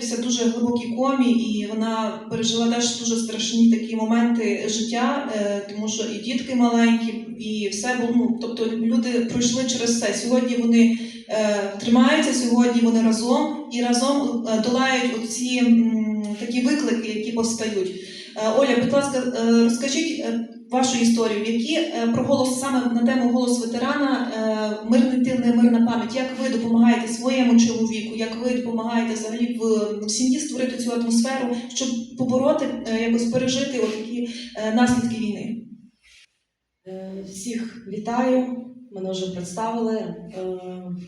в дуже глибокій комі, і вона пережила теж дуже страшні такі моменти життя, е, тому що і дітки маленькі, і все було. Ну, тобто люди пройшли через це. Сьогодні вони е, тримаються, сьогодні вони разом і разом е, долають оці такі виклики, які постають. Оля, будь ласка, розкажіть вашу історію, які е, про голос саме на тему голос ветерана, е, мирний тил, не мирна пам'ять. Як ви допомагаєте своєму чоловіку? Як ви допомагаєте взагалі в, сім'ї створити цю атмосферу, щоб побороти, е, якось пережити такі наслідки війни? Всіх вітаю, мене вже представили.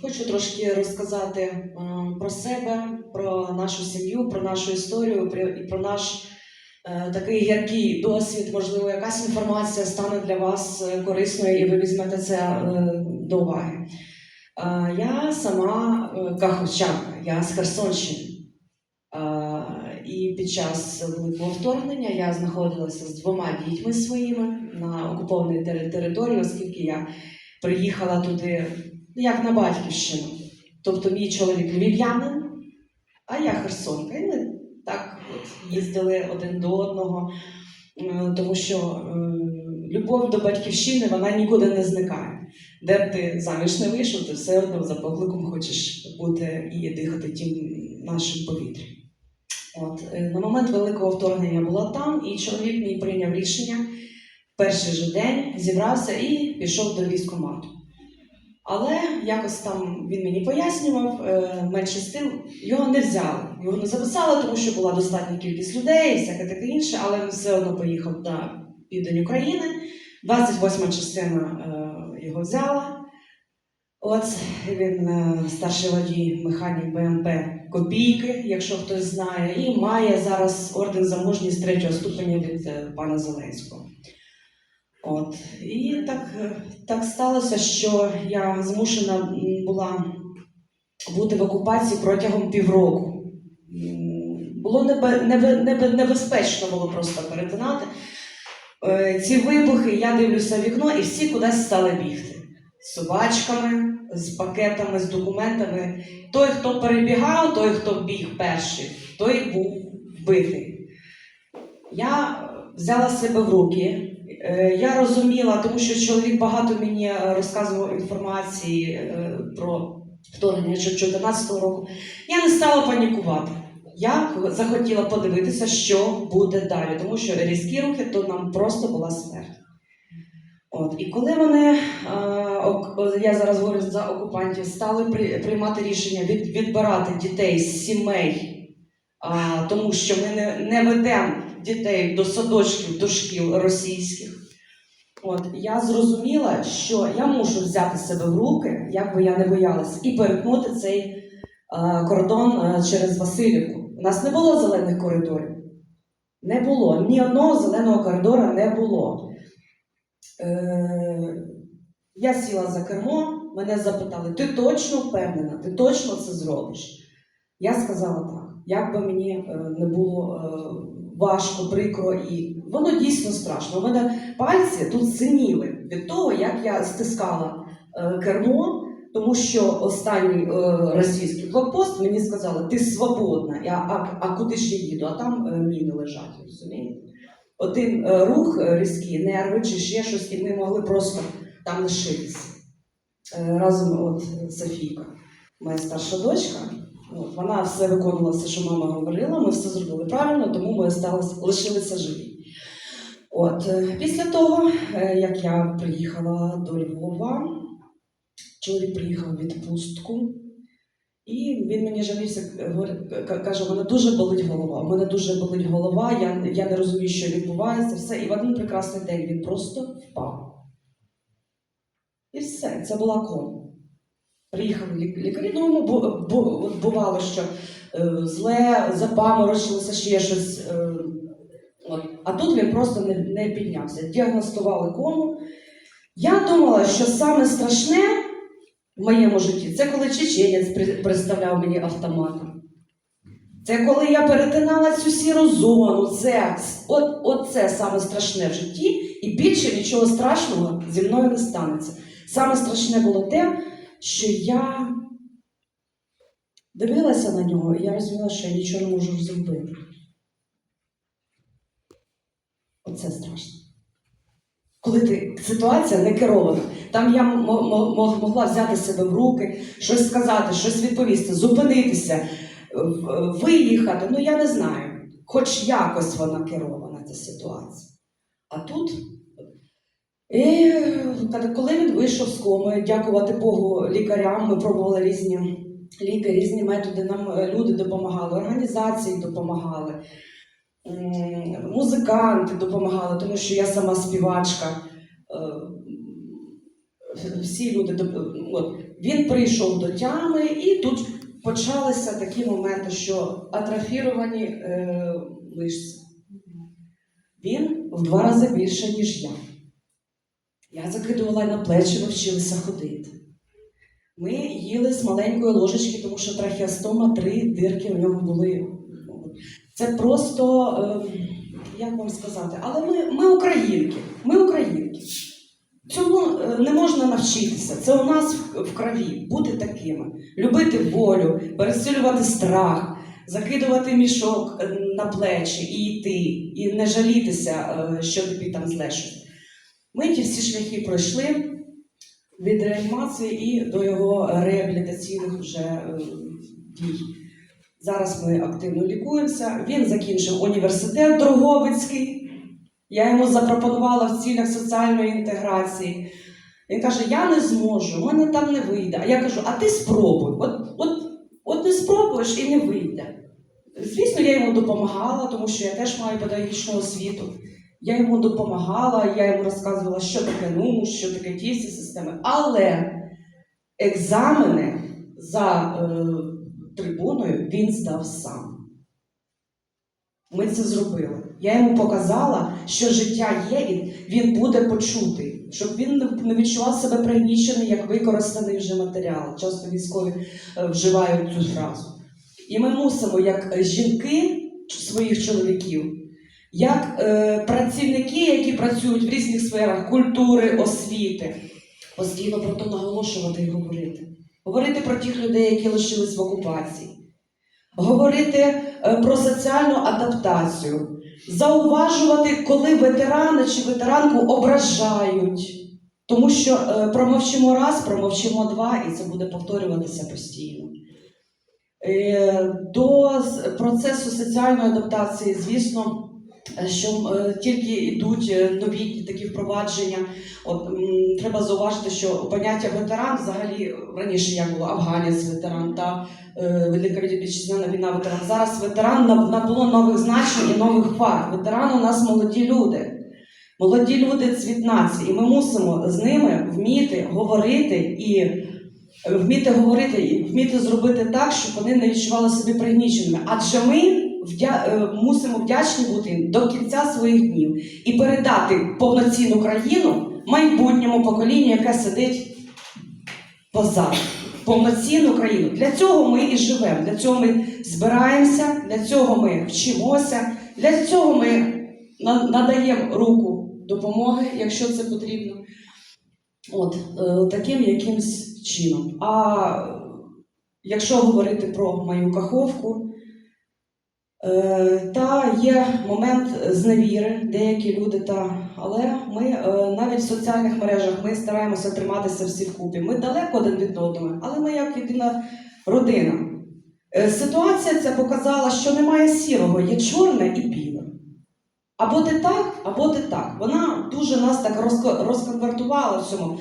Хочу трошки розказати про себе, про нашу сім'ю, про нашу історію і про наш такий гіркий досвід. Можливо, якась інформація стане для вас е, корисною і ви візьмете це е, до уваги. Е, Я сама е, каховчанка, я з Херсонщини. Е, І під час великого вторгнення я знаходилася з двома дітьми своїми на окупованій території, оскільки я приїхала туди ну, як на батьківщину. Тобто мій чоловік львів'янин, а я херсонка. І ми їздили один до одного, е, тому що е, любов до батьківщини вона нікуди не зникає. Де б ти заміж не вийшов, ти все одно за покликом хочеш бути і дихати тим нашим повітрям. От, е, на момент великого вторгнення була там, і чоловік мій прийняв рішення перший же день, зібрався і пішов до військкомату. Але якось там він мені пояснював, е, менше з тим, його не взяли. Його не записали, тому що була достатня кількість людей і всяке таке інше, але він все одно поїхав на південь України. 28 частина е, його взяла. От він е, старший водій механік БМП Копійки, якщо хтось знає, і має зараз орден за мужність третього ступеня від пана Зеленського. От. І так, так сталося, що я змушена була бути в окупації протягом півроку. Було небе, небе, небе, небезпечно було просто перетинати. Е, Ці вибухи, я дивлюся в вікно, і всі кудись стали бігти. З собачками, з пакетами, з документами. Той, хто перебігав, той, хто біг перший, той був вбитий. Я взяла себе в руки. Е, Я розуміла, тому що чоловік багато мені е, розказував інформації е, про вторгнення 2014 року. Я не стала панікувати. Я захотіла подивитися, що буде далі, тому що різкі рухи то нам просто була смерть. От і коли вони я зараз говорю за окупантів, стали при, приймати рішення від, відбирати дітей з сімей, тому що ми не ведемо дітей до садочків, до шкіл російських. От я зрозуміла, що я мушу взяти себе в руки, як би я не боялась, і перетнути цей е, кордон е, через Васильівку. У нас не було зелених коридорів. Не було. Ні одного зеленого коридора не було. Е, я сіла за кермо, мене запитали: ти точно впевнена, ти точно це зробиш? Я сказала так, як би мені е, не було е, важко, прикро, і воно дійсно страшно. У мене пальці тут синіли від того, як я стискала е, кермо, тому що останній е, російський блокпост мені сказали, ти свободна, Я, а, а куди я їду? А там е, міни лежать, розумієте? Один рух різкий, нерви чи ще щось, і ми могли просто там лишитися. Разом от Софійка, моя старша дочка. От, вона все виконувала все, що мама говорила, ми все зробили правильно, тому ми осталися, лишилися живі. От, е, після того, е, як я приїхала до Львова, чоловік приїхав в відпустку, і він мені жалівся, каже, у мене дуже болить голова. У мене дуже болить голова, я, я не розумію, що відбувається, все. І в один прекрасний день він просто впав. І все, це була кома. Приїхали лікарі, ну йому бувало, що е, зле, запаморочилося ще щось. Е. А тут він просто не, не піднявся. Діагностували кому. Я думала, що саме страшне в моєму житті це коли чеченець представляв мені автоматом. Це коли я перетинала цю сіру зону. Це, от, от це саме страшне в житті, і більше нічого страшного зі мною не станеться. Саме страшне було те, що я дивилася на нього, і я розуміла, що я нічого не можу зробити. Оце страшно. Коли ти ситуація не керована, там я могла взяти себе в руки, щось сказати, щось відповісти, зупинитися, виїхати. Ну я не знаю. Хоч якось вона керована, ця ситуація. А тут, і коли він вийшов з коми, дякувати Богу лікарям, ми пробували різні ліки, різні методи. Нам е, люди допомагали, організації допомагали, музиканти допомагали, тому що я сама співачка. Е, Всі люди от, він прийшов до тями, і тут почалися такі моменти, що атрофіровані е, мишці. Він в два рази більше, ніж я. Я закидувала на плечі, ми вчилися ходити. Ми їли з маленької ложечки, тому що трахеостома, три дирки у нього були. Це просто, е, як вам сказати, але ми, ми українки. Ми українки. Цьому е, не можна навчитися. Це у нас в, в крові бути такими, любити волю, пересилювати страх, закидувати мішок е, на плечі і йти, і не жалітися, е, що тобі там зле. Ми ті всі шляхи пройшли від реанімації і до його реабілітаційних вже е, дій. Зараз ми активно лікуємося. Він закінчив університет Дроговицький. Я йому запропонувала в цілях соціальної інтеграції. Він каже: Я не зможу, в мене там не вийде. А я кажу, а ти спробуй. От, от, от не спробуєш і не вийде. Звісно, я йому допомагала, тому що я теж маю педагогічну освіту. Я йому допомагала, я йому розказувала, що таке НУМУ, що таке ті всі системи. Але екзамени за е, трибуною він здав сам. Ми це зробили. Я йому показала, що життя є, і він буде почутий, щоб він не- відчував себе пригнічений як використаний вже матеріал. Часто військові е, вживають цю фразу. І ми мусимо, як жінки своїх чоловіків, як е, працівники, які працюють в різних сферах культури, освіти, постійно про то наголошувати і говорити. Говорити про тих людей, які лишились в окупації, говорити е, про соціальну адаптацію, зауважувати, коли ветерани чи ветеранку ображають. Тому що е, промовчимо раз, промовчимо два, і це буде повторюватися постійно. Е, До процесу соціальної адаптації, звісно, що е, тільки йдуть е, нові такі впровадження. От треба зауважити, що поняття ветеран взагалі раніше як було афганець ветеран та е, Велика Вітчизняна війна ветеран. Зараз ветеран наб- набуло нових значень і нових фар. Ветеран у нас молоді люди. Молоді люди цвіт нації, і ми мусимо з ними вміти говорити і е, вміти говорити і вміти зробити так, щоб вони не відчували себе пригніченими. Адже ми вдя... е, мусимо вдячні бути до кінця своїх днів і передати повноцінну країну майбутньому поколінню, яке сидить позаду. Повноцінну країну. Для цього ми і живемо. Для цього ми збираємося, для цього ми вчимося, для цього ми надаємо руку допомоги, якщо це потрібно. От е, таким якимсь чином. А якщо говорити про мою каховку, та є момент зневіри, деякі люди, та, але ми е, навіть в соціальних мережах ми стараємося триматися всі вкупі. Ми далеко один від одного, але ми як єдина родина. Е, Ситуація ця показала, що немає сірого, є чорне і біле. Або ти так, або ти так. Вона дуже нас так розко- розконвертувала в цьому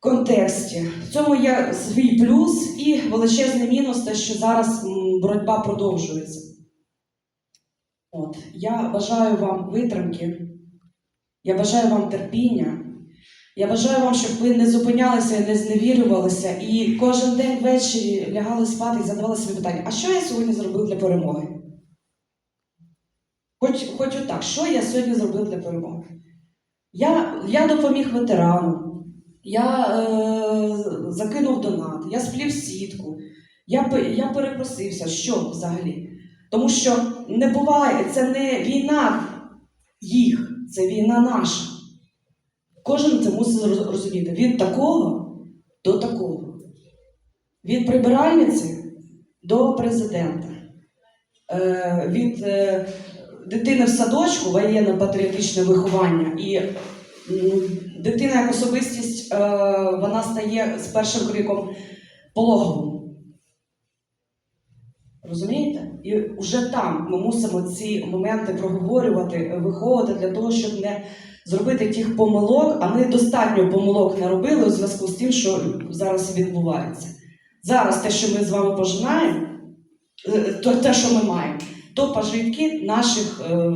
контексті. В цьому є свій плюс і величезний мінус, те, що зараз боротьба продовжується. От. Я бажаю вам витримки, я бажаю вам терпіння. Я бажаю вам, щоб ви не зупинялися і не зневірювалися, і кожен день ввечері лягали спати і задавали собі питання: а що я сьогодні зробив для перемоги? Хоч, хоч отак, що я сьогодні зробив для перемоги? Я, я допоміг ветерану, я е, закинув донат, я сплів сітку, я, я перепросився. Що взагалі? Тому що не буває, це не війна їх, це війна наша. Кожен це мусить роз- розуміти. Від такого до такого. Від прибиральниці до президента. Е, від е, дитини в садочку воєнно-патріотичне виховання і дитина як особистість е, вона стає з першим криком пологовим. І вже там ми мусимо ці моменти проговорювати, виховувати для того, щоб не зробити тих помилок, а ми достатньо помилок не робили у зв'язку з тим, що зараз відбувається. Зараз те, що ми з вами пожинаємо, е, то те, що ми маємо, то пожитки наших е,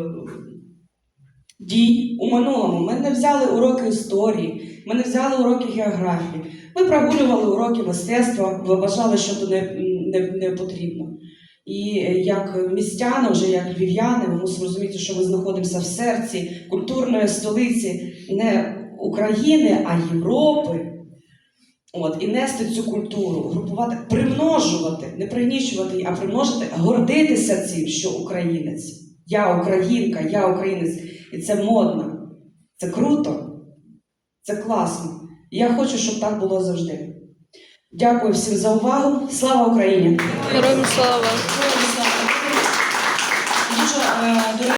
дій у минулому. Ми не взяли уроки історії, ми не взяли уроки географії. Ми прогулювали уроки мистецтва, вважали, що це не, не, не потрібно. І е, як містяни, вже як львів'яни, ми мусимо розуміти, що ми знаходимося в серці культурної столиці не України, а Європи. От, і нести цю культуру, групувати, примножувати, не пригнічувати її, а примножити, гордитися цим, що українець. Я українка, я українець. І це модно, це круто, це класно. І я хочу, щоб так було завжди. Дякую всім за увагу. Слава Україні! Героям слава!